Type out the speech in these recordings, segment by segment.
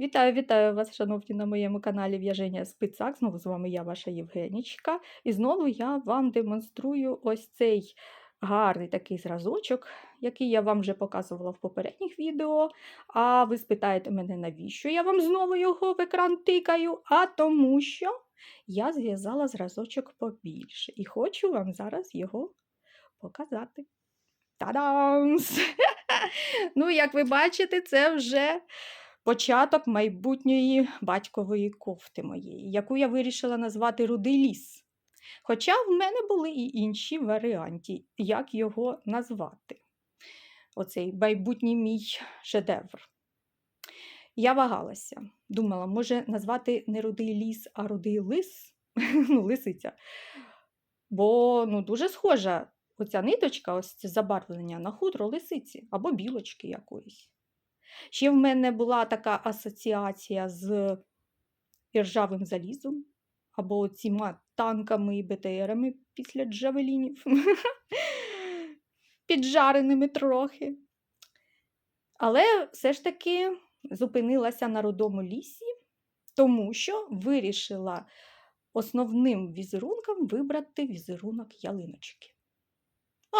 Вітаю, вітаю вас, шановні, на моєму каналі В'яження Спицак. Знову з вами я, ваша Євгенічка. І знову я вам демонструю ось цей гарний такий зразочок, який я вам вже показувала в попередніх відео. А ви спитаєте мене, навіщо я вам знову його в екран тикаю? А тому що я зв'язала зразочок побільше і хочу вам зараз його показати. Та-дам! Ну, як ви бачите, це вже початок майбутньої батькової кофти моєї, яку я вирішила назвати Рудий ліс. Хоча в мене були і інші варіанти, як його назвати. Оцей майбутній мій шедевр. Я вагалася, думала, може назвати не рудий ліс, а рудий лис, ну, лисиця. Бо ну, дуже схожа оця ниточка, ось це забарвлення на хутро лисиці або білочки якоїсь. Ще в мене була така асоціація з іржавим залізом, або цими танками і БТРами після джавелінів, піджареними трохи. Але все ж таки зупинилася на рудому лісі, тому що вирішила основним візерунком вибрати візерунок ялиночки.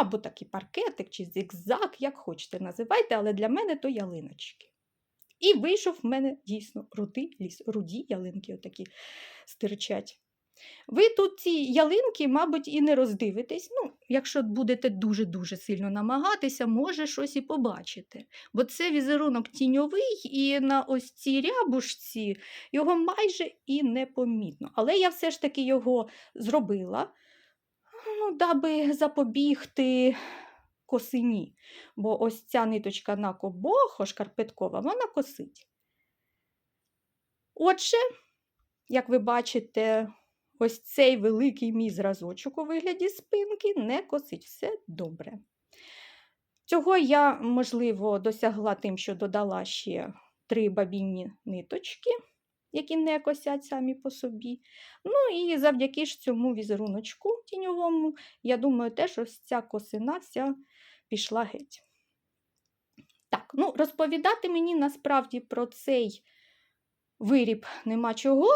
Або такий паркетик чи зігзаг, як хочете називайте, але для мене то ялиночки. І вийшов в мене дійсно рудий ліс, руді ялинки отакі стирчать. Ви тут ці ялинки, мабуть, і не роздивитесь. Ну, якщо будете дуже-дуже сильно намагатися, може щось і побачите. Бо це візерунок тіньовий, і на ось цій рябушці його майже і не помітно. Але я все ж таки його зробила ну, даби запобігти косині. Бо ось ця ниточка на кобохо шкарпеткова, вона косить. Отже, як ви бачите, ось цей великий мій зразочок у вигляді спинки не косить все добре. Цього я, можливо, досягла тим, що додала ще три бабінні ниточки які не косять самі по собі. Ну і завдяки ж цьому візеруночку тіньовому, я думаю, теж ось ця косина вся пішла геть. Так, ну розповідати мені насправді про цей виріб нема чого.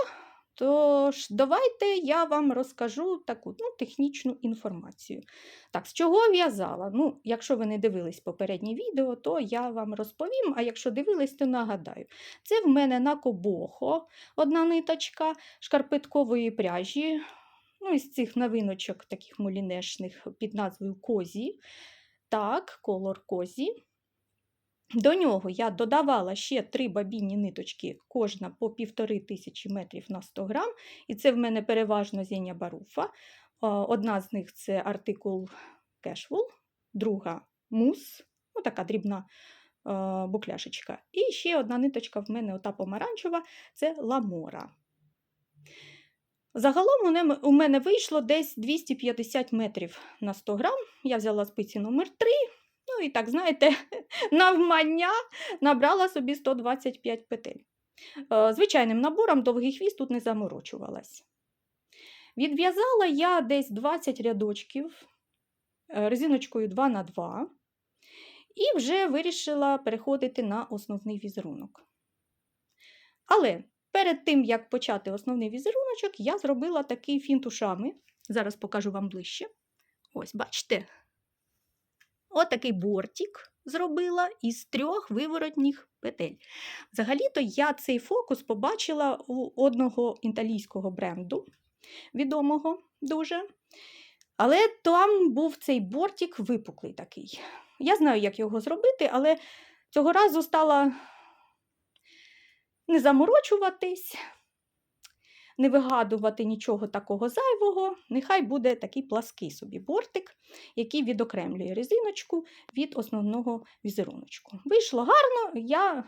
Тож, давайте я вам розкажу таку ну, технічну інформацію. Так, з чого в'язала? Ну, Якщо ви не дивились попереднє відео, то я вам розповім, а якщо дивились, то нагадаю. Це в мене на кобохо одна ниточка шкарпеткової пряжі. ну, Із цих новиночок, таких мулінешних під назвою Козі. Так, колор Козі. До нього я додавала ще три бабінні ниточки, кожна по півтори тисячі метрів на 100 грам. І це в мене переважно зіння баруфа. Одна з них це артикул кешвул, друга мус, ну, така дрібна букляшечка. І ще одна ниточка в мене ота помаранчева це ламора. Загалом у мене вийшло десь 250 метрів на 100 грам. Я взяла спиці номер 3 І так, знаєте, навмання набрала собі 125 петель. Е, звичайним набором довгий хвіст тут не заморочувалась. Відв'язала я десь 20 рядочків е, резиночкою 2х2 і вже вирішила переходити на основний візерунок. Але перед тим, як почати основний візеруночок, я зробила такий фінт ушами. Зараз покажу вам ближче. Ось, бачите? Отакий бортик зробила із трьох виворотніх петель. Взагалі-то я цей фокус побачила у одного італійського бренду, відомого дуже. Але там був цей бортик випуклий такий. Я знаю, як його зробити, але цього разу стала не заморочуватись, не вигадувати нічого такого зайвого, нехай буде такий плаский собі бортик, який відокремлює резиночку від основного візеруночку. Вийшло гарно, я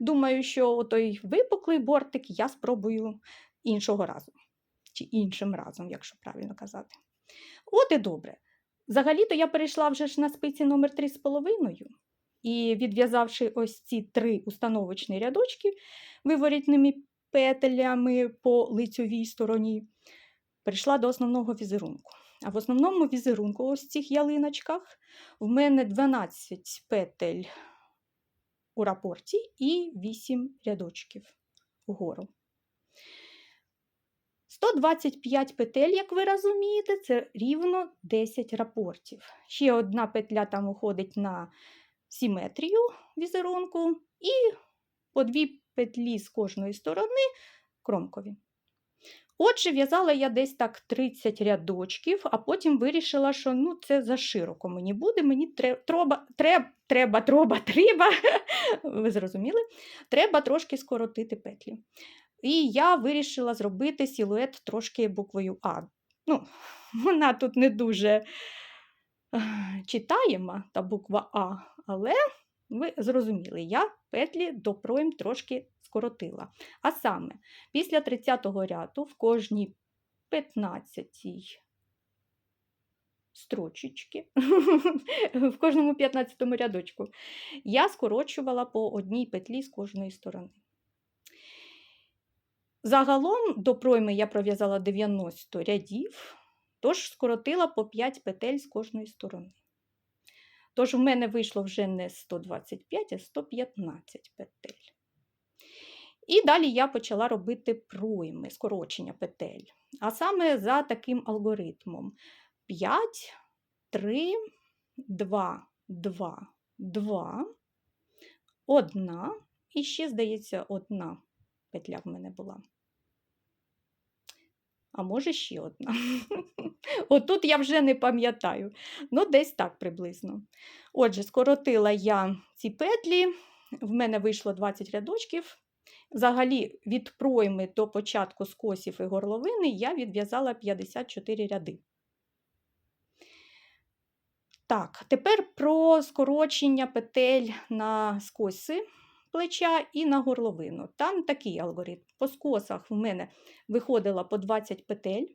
думаю, що той випуклий бортик я спробую іншого разу, чи іншим разом, якщо правильно казати. От і добре. Взагалі-то я перейшла вже ж на спиці номер 3,5. І відв'язавши ось ці три установочні рядочки виворітними петелями по лицьовій стороні, прийшла до основного візерунку. А в основному візерунку, ось цих ялиночках, в мене 12 петель у рапорті і 8 рядочків вгору. 125 петель, як ви розумієте, це рівно 10 рапортів. Ще одна петля там уходить на симетрію візерунку, і по дві петлі з кожної сторони кромкові. Отже, в'язала я десь так 30 рядочків, а потім вирішила, що ну, це за широко мені буде, мені треба, треба, треба, треба, треба, ви зрозуміли, треба трошки скоротити петлі. І я вирішила зробити силует трошки буквою А. Ну, Вона тут не дуже е, читаєма, та буква А, але ви зрозуміли, я петлі до пройм трошки скоротила. А саме, після 30-го ряду в кожній 15-й строчечки, в кожному 15-му рядочку, я скорочувала по одній петлі з кожної сторони. Загалом до пройми я пров'язала 90 рядів, тож скоротила по 5 петель з кожної сторони. Тож в мене вийшло вже не 125, а 115 петель. І далі я почала робити пройми, скорочення петель. А саме за таким алгоритмом: 5, 3, 2, 2, 2, 1, і ще, здається, одна петля в мене була. А може ще одна. Отут я вже не пам'ятаю. Ну, десь так приблизно. Отже, скоротила я ці петлі, в мене вийшло 20 рядочків. Взагалі, від пройми до початку скосів і горловини я відв'язала 54 ряди. Так, тепер про скорочення петель на скоси плеча і на горловину. Там такий алгоритм. По скосах в мене виходило по 20 петель.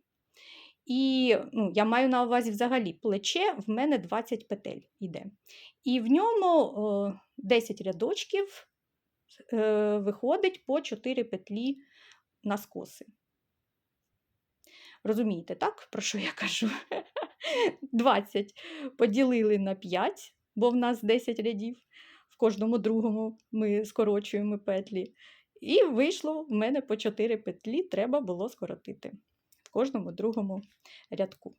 І ну, я маю на увазі взагалі плече, в мене 20 петель йде. І в ньому о, 10 рядочків е, виходить по 4 петлі на скоси. Розумієте, так, про що я кажу? 20 поділили на 5, бо в нас 10 рядів кожному другому ми скорочуємо петлі. І вийшло в мене по 4 петлі, треба було скоротити в кожному другому рядку.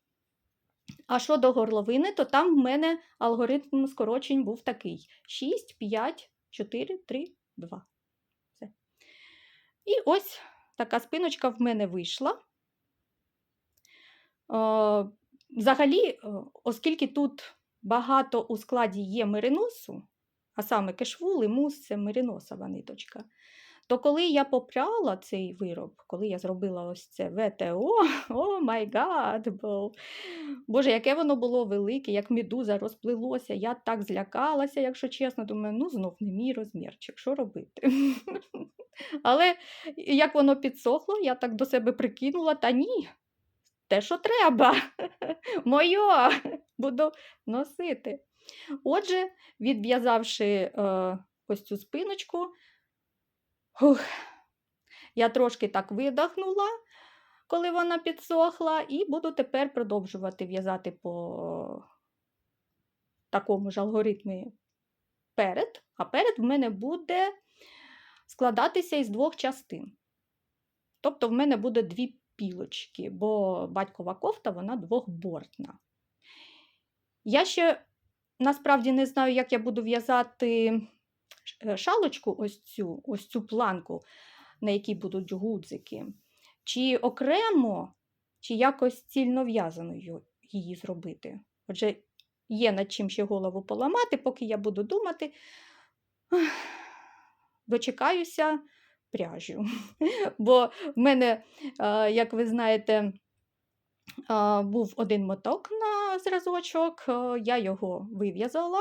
А щодо горловини, то там в мене алгоритм скорочень був такий: 6, 5, 4, 3, 2. Все. І ось така спиночка в мене вийшла. Взагалі, оскільки тут багато у складі є мериносу, а саме кешвул і мус це мериносова ниточка. То коли я попряла цей вироб, коли я зробила ось це ВТО, о май гад, Боже, яке воно було велике, як медуза розплилося, я так злякалася, якщо чесно, думаю, ну знов не мій розмірчик, що робити? Але як воно підсохло, я так до себе прикинула, та ні, те, що треба, моє, буду носити. Отже, відв'язавши е, ось цю спиночку, ух, я трошки так видихнула, коли вона підсохла, і буду тепер продовжувати в'язати по такому ж алгоритмі перед, а перед в мене буде складатися із двох частин. Тобто, в мене буде дві пілочки, бо батькова кофта вона двохбортна. Я ще насправді не знаю, як я буду в'язати е, шалочку, ось цю, ось цю планку, на якій будуть гудзики. Чи окремо, чи якось цільно в'язаною її зробити. Отже, є над чим ще голову поламати, поки я буду думати, дочекаюся пряжу. Бо в мене, як ви знаєте, був один моток на зразочок, е, я його вив'язала.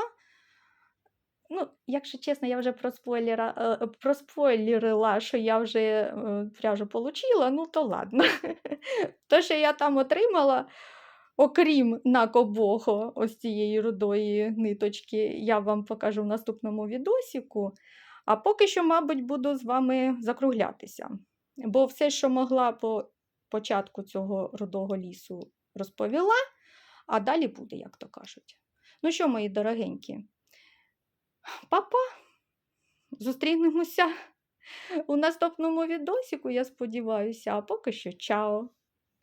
Ну, Якщо чесно, я вже проспойлера, е, проспойлерила, що я вже е, пряжу отримала, ну то ладно. То, що я там отримала, окрім накобохо ось цієї рудої ниточки, я вам покажу в наступному відосіку. А поки що, мабуть, буду з вами закруглятися. Бо все, що могла по початку цього рудого лісу розповіла, а далі буде, як то кажуть. Ну що, мої дорогенькі, папа, зустрінемося у наступному відосіку, я сподіваюся, а поки що чао!